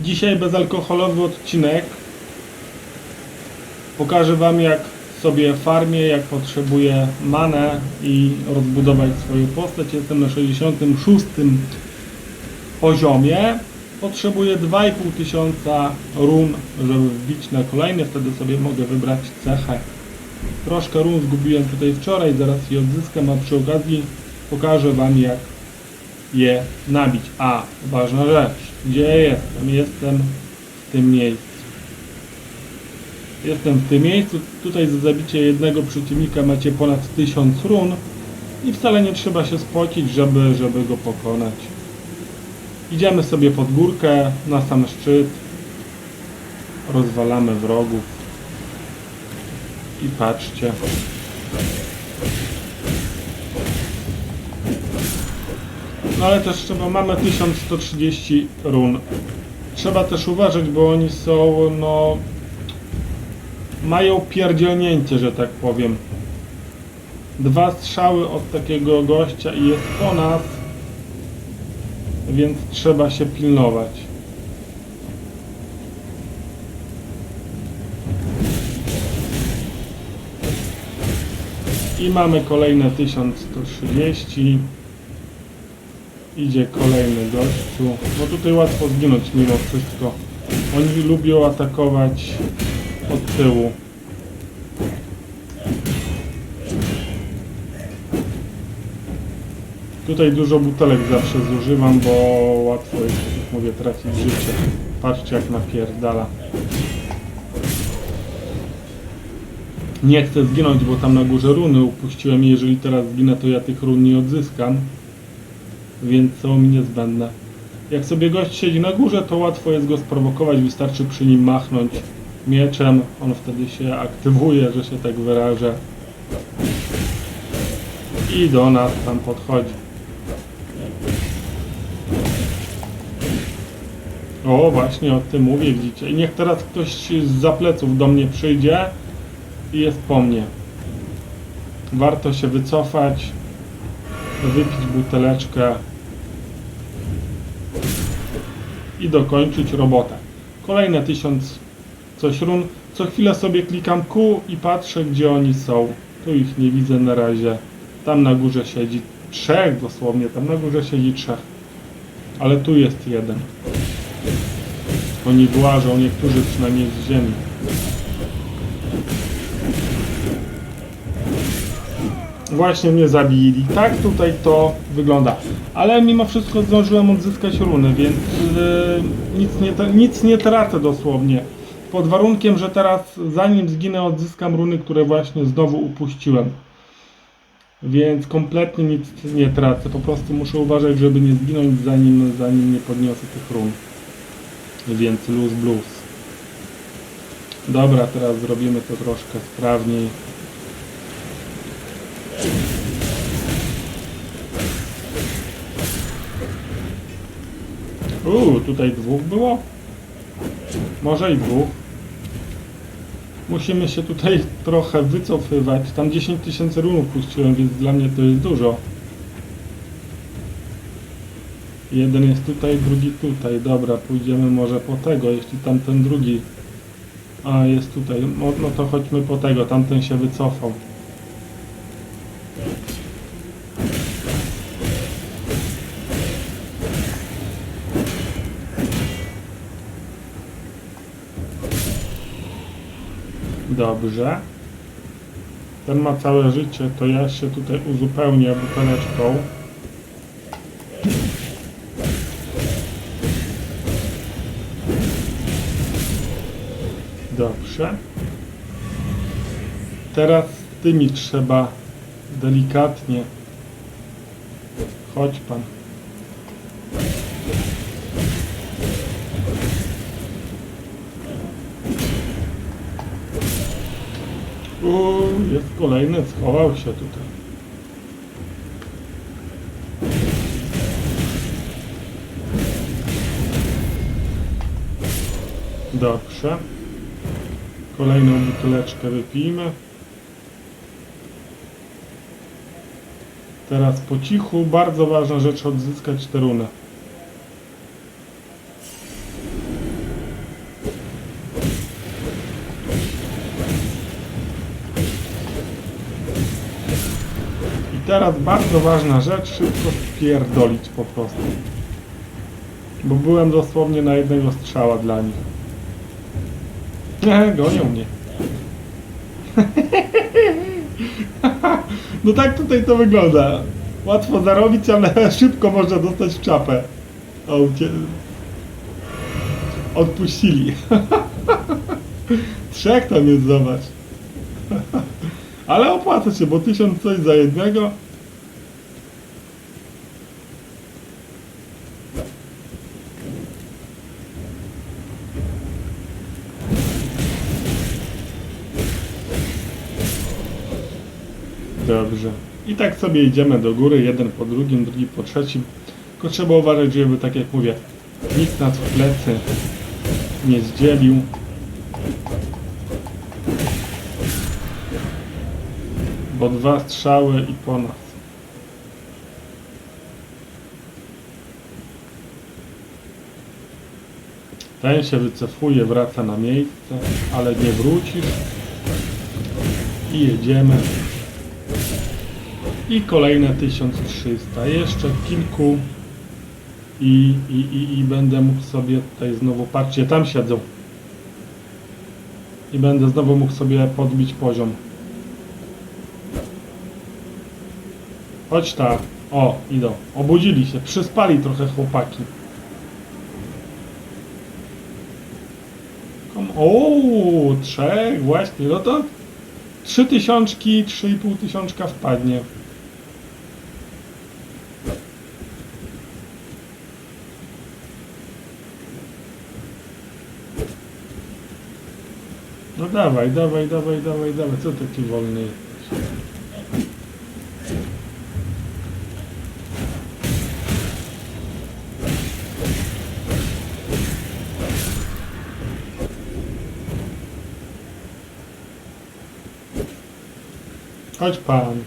Dzisiaj bezalkoholowy odcinek. Pokażę Wam jak sobie farmię, jak potrzebuję manę i rozbudować swoją postać. Jestem na 66 poziomie. Potrzebuję 2,5 tysiąca run, żeby wbić na kolejny. Wtedy sobie mogę wybrać cechę. Troszkę run zgubiłem tutaj wczoraj, zaraz je odzyskam, a przy okazji pokażę Wam jak je nabić. A, ważna rzecz. Gdzie jestem? Jestem w tym miejscu. Jestem w tym miejscu. Tutaj za zabicie jednego przeciwnika macie ponad 1000 run i wcale nie trzeba się spocić, żeby, żeby go pokonać. Idziemy sobie pod górkę, na sam szczyt. Rozwalamy wrogów. I patrzcie. No ale też trzeba, mamy 1130 run. Trzeba też uważać, bo oni są, no... Mają pierdzielnięcie, że tak powiem. Dwa strzały od takiego gościa i jest po nas. Więc trzeba się pilnować. I mamy kolejne 1130. Idzie kolejny gościu. No tutaj łatwo zginąć mimo wszystko. Oni lubią atakować od tyłu. Tutaj dużo butelek zawsze zużywam, bo łatwo jest, jak mówię, tracić życie. Patrzcie jak napierdala. Nie chcę zginąć, bo tam na górze runy upuściłem i jeżeli teraz zginę, to ja tych run nie odzyskam. Więc są mi niezbędne. Jak sobie gość siedzi na górze, to łatwo jest go sprowokować, wystarczy przy nim machnąć mieczem. On wtedy się aktywuje, że się tak wyrażę. I do nas tam podchodzi. O, właśnie o tym mówię, widzicie. I niech teraz ktoś z pleców do mnie przyjdzie i jest po mnie. Warto się wycofać, wypić buteleczkę i dokończyć robotę. Kolejne tysiąc coś run. Co chwilę sobie klikam Q i patrzę, gdzie oni są. Tu ich nie widzę na razie. Tam na górze siedzi trzech dosłownie, tam na górze siedzi trzech. Ale tu jest jeden. Oni włażą, niektórzy przynajmniej z ziemi. Właśnie mnie zabili. Tak tutaj to wygląda. Ale mimo wszystko zdążyłem odzyskać runy, więc yy, nic, nie, nic nie tracę dosłownie. Pod warunkiem, że teraz zanim zginę odzyskam runy, które właśnie znowu upuściłem. Więc kompletnie nic nie tracę. Po prostu muszę uważać, żeby nie zginąć zanim, zanim nie podniosę tych run. Więc luz blues. Dobra, teraz zrobimy to troszkę sprawniej. Uuu, tutaj dwóch było? Może i dwóch. Musimy się tutaj trochę wycofywać. Tam 10 tysięcy runów puściłem, więc dla mnie to jest dużo. Jeden jest tutaj, drugi tutaj. Dobra, pójdziemy może po tego, jeśli tamten drugi... A, jest tutaj. No, no to chodźmy po tego, tamten się wycofał. Dobrze. Ten ma całe życie, to ja się tutaj uzupełnię buteleczką. Dobrze. Teraz tymi trzeba delikatnie. Chodź pan. Uuu, jest kolejny, schował się tutaj. Dobrze. Kolejną buteleczkę wypijmy. Teraz po cichu, bardzo ważna rzecz, odzyskać te runy. Teraz bardzo ważna rzecz, szybko spierdolić po prostu. Bo byłem dosłownie na jednego strzała dla nich. Nie, gonią mnie. No tak tutaj to wygląda. Łatwo zarobić, ale szybko można dostać w czapę. O, ucie... Odpuścili. Trzech tam jest, zobacz. Ale opłaca się, bo tysiąc coś za jednego. Dobrze. I tak sobie idziemy do góry, jeden po drugim, drugi po trzecim. Tylko trzeba uważać, żeby, tak jak mówię, nikt nas w plecy nie zdzielił. Bo dwa strzały i po nas. Ten się wycofuje, wraca na miejsce, ale nie wrócisz. I jedziemy. I kolejne 1300. Jeszcze kilku. I, i, i, I będę mógł sobie tutaj znowu, patrzcie, tam siedzą. I będę znowu mógł sobie podbić poziom. Chodź ta. O, idą. Obudzili się. Przyspali trochę chłopaki. O, trzech właśnie. No to trzy tysiączki, trzy i pół tysiączka wpadnie. No dawaj, dawaj, dawaj, dawaj, dawaj. Co taki wolny jesteś? Chodź pan.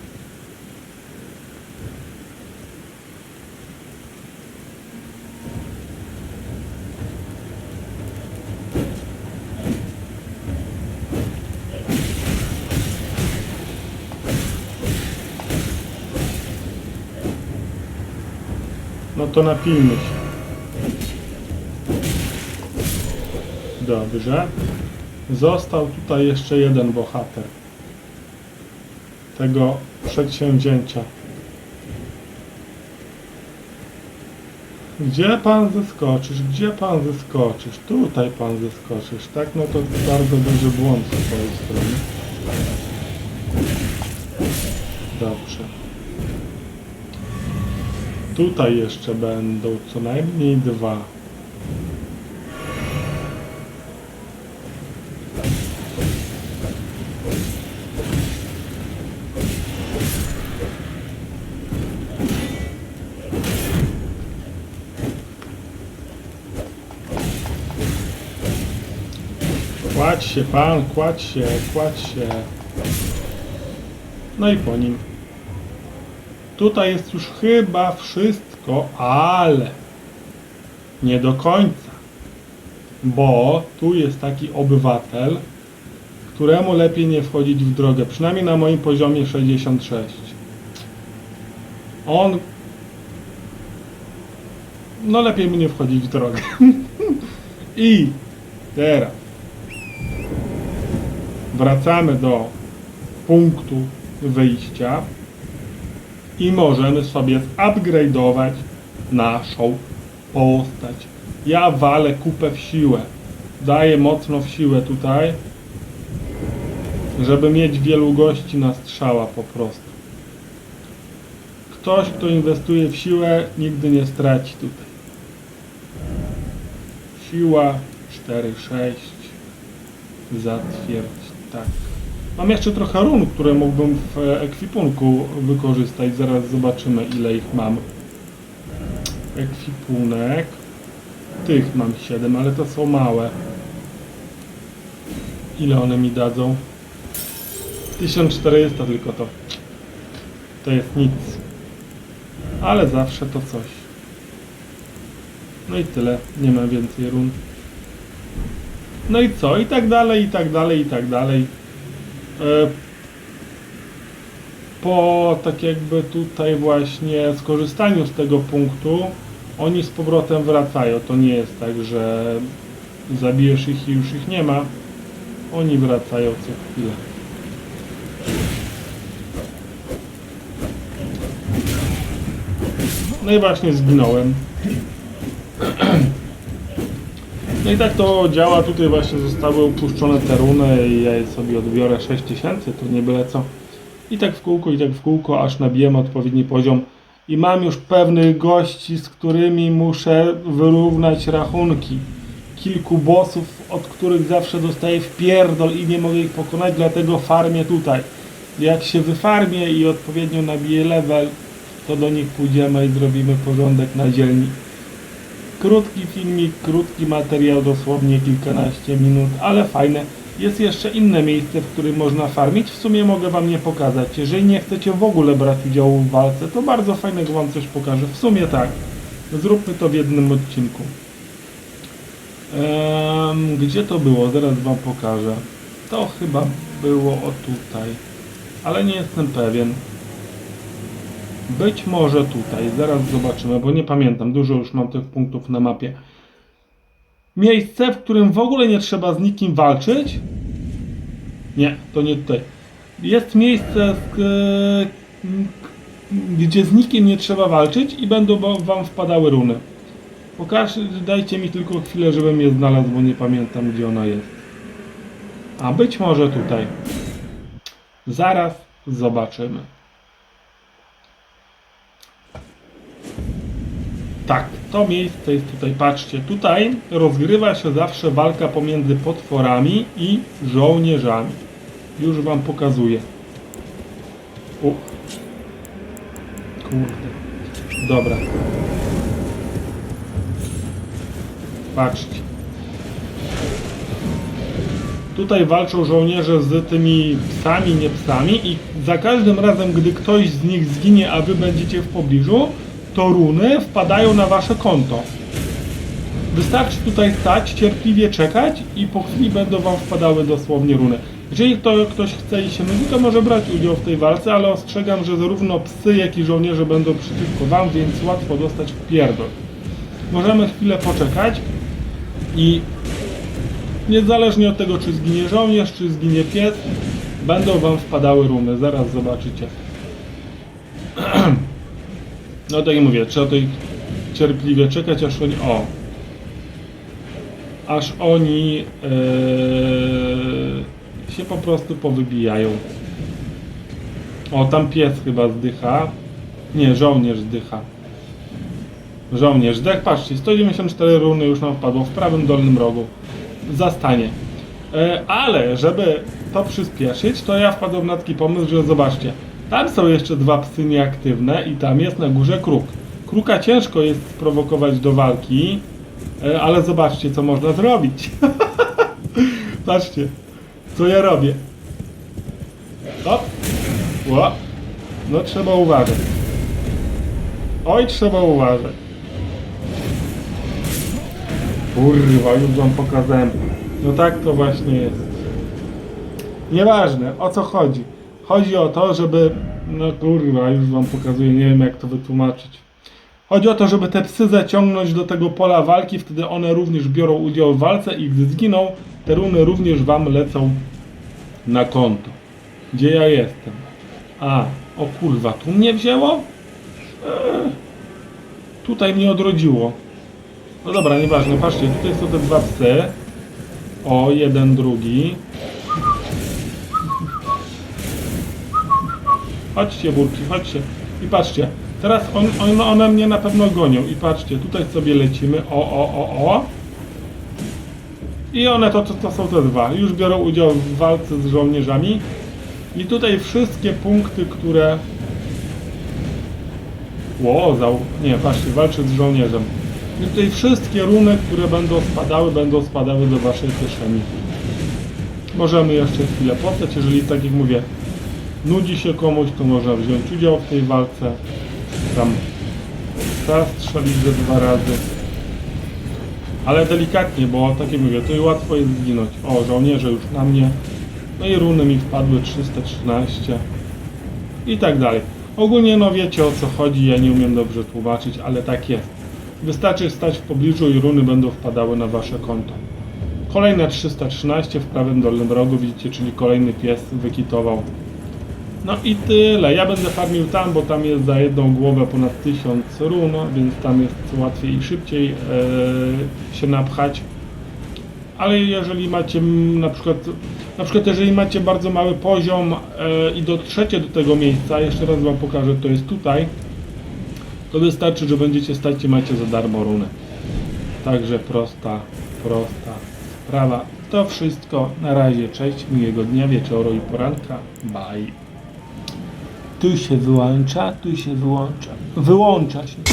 No to napijmy się. Dobrze. Został tutaj jeszcze jeden bohater tego przedsięwzięcia. Gdzie pan zeskoczysz? Gdzie pan zeskoczysz? Tutaj pan zeskoczysz, tak? No to bardzo duży błąd z twojej strony. Dobrze. Tutaj jeszcze będą co najmniej dwa. Kładź się pan, kładź się, kładź się. No i po nim. Tutaj jest już chyba wszystko, ale nie do końca. Bo tu jest taki obywatel, któremu lepiej nie wchodzić w drogę, przynajmniej na moim poziomie 66. On no lepiej mu nie wchodzić w drogę. I teraz wracamy do punktu wyjścia i możemy sobie zupgrade'ować naszą postać. Ja walę kupę w siłę. Daję mocno w siłę tutaj, żeby mieć wielu gości na strzała po prostu. Ktoś, kto inwestuje w siłę, nigdy nie straci tutaj. Siła 4-6 zatwierdź, tak. Mam jeszcze trochę run, które mógłbym w e, ekwipunku wykorzystać. Zaraz zobaczymy ile ich mam. Ekwipunek. Tych mam 7, ale to są małe. Ile one mi dadzą? 1400 tylko to. To jest nic. Ale zawsze to coś. No i tyle. Nie mam więcej run. No i co? I tak dalej, i tak dalej, i tak dalej. E, po tak jakby tutaj właśnie skorzystaniu z tego punktu oni z powrotem wracają. To nie jest tak, że zabijesz ich i już ich nie ma. Oni wracają co chwilę. No i właśnie zginąłem. No i tak to działa, tutaj właśnie zostały upuszczone te runy i ja je sobie odbiorę 6000, to nie byle co. I tak w kółko, i tak w kółko, aż nabijem odpowiedni poziom. I mam już pewnych gości, z którymi muszę wyrównać rachunki. Kilku bossów, od których zawsze dostaję wpierdol i nie mogę ich pokonać, dlatego farmię tutaj. Jak się wyfarmię i odpowiednio nabiję level, to do nich pójdziemy i zrobimy porządek na dzielni. Krótki filmik, krótki materiał, dosłownie kilkanaście minut, ale fajne. Jest jeszcze inne miejsce, w którym można farmić. W sumie mogę Wam nie pokazać. Jeżeli nie chcecie w ogóle brać udziału w walce, to bardzo fajnego Wam coś pokażę. W sumie tak. Zróbmy to w jednym odcinku. Em, gdzie to było? Zaraz Wam pokażę. To chyba było o tutaj. Ale nie jestem pewien. Być może tutaj, zaraz zobaczymy, bo nie pamiętam, dużo już mam tych punktów na mapie. Miejsce, w którym w ogóle nie trzeba z nikim walczyć? Nie, to nie tutaj. Jest miejsce, gdzie z nikim nie trzeba walczyć i będą wa- wam wpadały runy. Pokaż, dajcie mi tylko chwilę, żebym je znalazł, bo nie pamiętam, gdzie ona jest. A być może tutaj. Zaraz zobaczymy. Tak, to miejsce jest tutaj, patrzcie, tutaj rozgrywa się zawsze walka pomiędzy potworami i żołnierzami. Już wam pokazuję. U. Kurde. Dobra. Patrzcie. Tutaj walczą żołnierze z tymi psami, nie psami i za każdym razem, gdy ktoś z nich zginie, a wy będziecie w pobliżu, to runy wpadają na wasze konto. Wystarczy tutaj stać, cierpliwie czekać i po chwili będą wam wpadały dosłownie runy. Jeżeli to ktoś chce i się nudzi, to może brać udział w tej walce, ale ostrzegam, że zarówno psy, jak i żołnierze będą przeciwko wam, więc łatwo dostać w pierdol. Możemy chwilę poczekać i niezależnie od tego, czy zginie żołnierz, czy zginie pies, będą wam wpadały runy. Zaraz zobaczycie. No tak jak mówię, trzeba tutaj cierpliwie czekać, aż oni. O! Aż oni yy, się po prostu powybijają. O, tam pies chyba zdycha. Nie, żołnierz zdycha. Żołnierz zdech, patrzcie, 194 runy już nam wpadło w prawym dolnym rogu. Zastanie. E, ale, żeby to przyspieszyć, to ja wpadłem na taki pomysł, że zobaczcie, tam są jeszcze dwa psy nieaktywne i tam jest na górze kruk. Kruka ciężko jest sprowokować do walki, e, ale zobaczcie, co można zrobić. Patrzcie, co ja robię. Hop. Ło. No trzeba uważać. Oj, trzeba uważać. Kurwa, już wam pokazałem. No tak to właśnie jest. Nieważne, o co chodzi. Chodzi o to, żeby... No kurwa, już wam pokazuję, nie wiem jak to wytłumaczyć. Chodzi o to, żeby te psy zaciągnąć do tego pola walki, wtedy one również biorą udział w walce i gdy zginą, te runy również wam lecą na konto. Gdzie ja jestem? A, o kurwa, tu mnie wzięło? Eee, tutaj mnie odrodziło. No dobra, nieważne, patrzcie, tutaj są te dwa psy. O, jeden, drugi. Chodźcie, burki, chodźcie. I patrzcie, teraz on, on, one mnie na pewno gonią. I patrzcie, tutaj sobie lecimy. O, o, o, o. I one to, to, to są te dwa. Już biorą udział w walce z żołnierzami. I tutaj wszystkie punkty, które... Ło, zał... Nie, patrzcie, walczy z żołnierzem. I tutaj wszystkie runy, które będą spadały, będą spadały do waszej kieszeni. Możemy jeszcze chwilę postać, jeżeli tak jak mówię, nudzi się komuś, to można wziąć udział w tej walce. Tam zastrzelić ze dwa razy. Ale delikatnie, bo tak jak mówię, to łatwo jest zginąć. O, żołnierze już na mnie. No i runy mi wpadły 313. i tak dalej. Ogólnie no wiecie o co chodzi, ja nie umiem dobrze tłumaczyć, ale tak jest. Wystarczy stać w pobliżu i runy będą wpadały na wasze konto. Kolejne 313 w prawym dolnym rogu widzicie, czyli kolejny pies wykitował. No i tyle. Ja będę farmił tam, bo tam jest za jedną głowę ponad 1000 run, więc tam jest łatwiej i szybciej e, się napchać. Ale jeżeli macie na przykład, na przykład jeżeli macie bardzo mały poziom e, i dotrzecie do tego miejsca, jeszcze raz wam pokażę, to jest tutaj, to wystarczy, że będziecie stać i macie za darmo runę. Także prosta, prosta sprawa. To wszystko. Na razie, cześć, miłego dnia, wieczoru i poranka. Bye. Tu się wyłącza, tu się wyłącza. Wyłącza się.